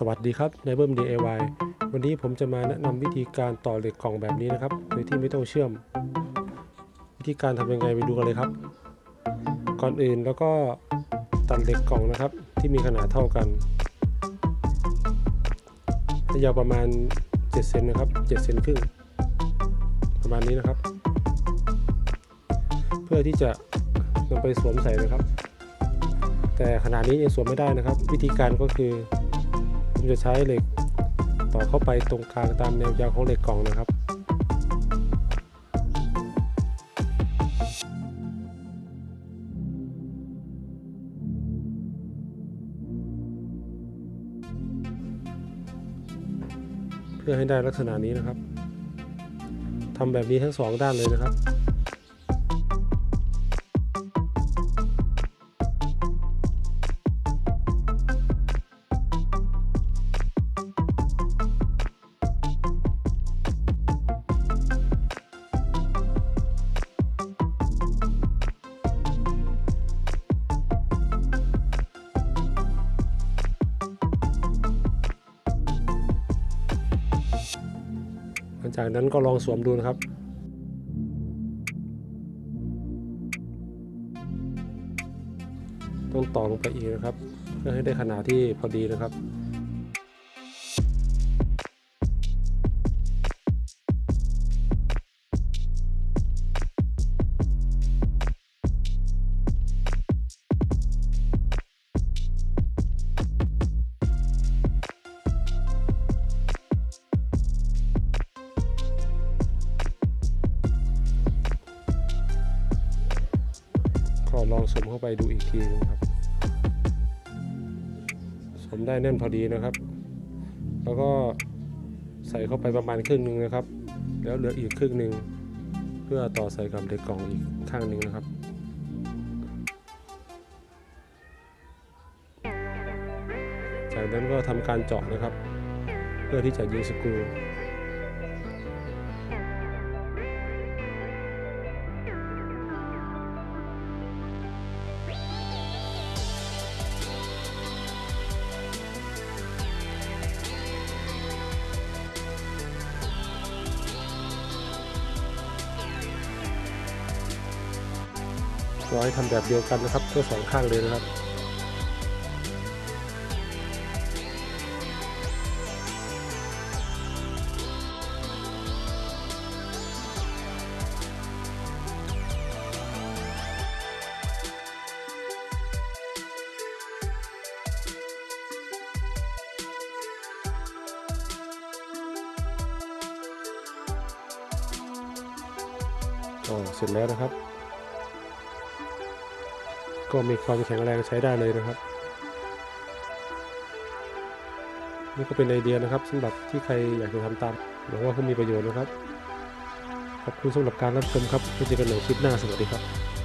สวัสดีครับในเบิ้ม DIY วันนี้ผมจะมาแนะนำวิธีการต่อเหล็กกล่องแบบนี้นะครับ โดยที่ไม่ต้องเชื่อม วิธีการทำยังไงไปดูกันเลยครับ ก่อนอื่นแล้วก็ตัดเหล็กกล่องนะครับ ที่มีขนาดเท่ากันยาวประมาณ7เซนนะครับ7เซนครึ่งประมาณนี้นะครับ เพื่อที่จะนำไปสวมใส่นะครับ แต่ขนาดนี้ยังสวมไม่ได้นะครับ วิธีการก็คือ ผมจะใช้เหล็กต่อเข้าไปตรงกลางตามแนวยาวของเหล็กกล่องนะครับเพื่อให้ได้ลักษณะนี้นะครับทำแบบนี้ทั้งสองด้านเลยนะครับ หลังจากนั้นก็ลองสวมดูนะครับต้องต่อลงไปอีกนะครับ เพื่อให้ได้ขนาดที่พอดีนะครับ ลองสมเข้าไปดูอีกทีนึงครับ สมได้แน่นพอดีนะครับ แล้วก็ใส่เข้าไปประมาณครึ่งหนึ่งนะครับ แล้วเหลืออีกครึ่งหนึ่งเพื่อต่อใส่กับเหล็กกล่องอีกข้างหนึ่งนะครับจากนั้นก็ทำการเจาะนะครับ เพื่อที่จะยิงสกรู ร้อยทำแบบเดียวกันนะครับทั้งสองข้างเลยนะครับก็เสร็จแล้วนะครับ ก็มีความแข็งแรงใช้ได้เลยนะครับ นี่ก็เป็นไอเดียนะครับสำหรับที่ใครอยากจะทำตามหวังว่าคงมีประโยชน์นะครับ ขอบคุณสำหรับการรับชมครับไว้เจอกันใหม่คลิปหน้าสวัสดีครับ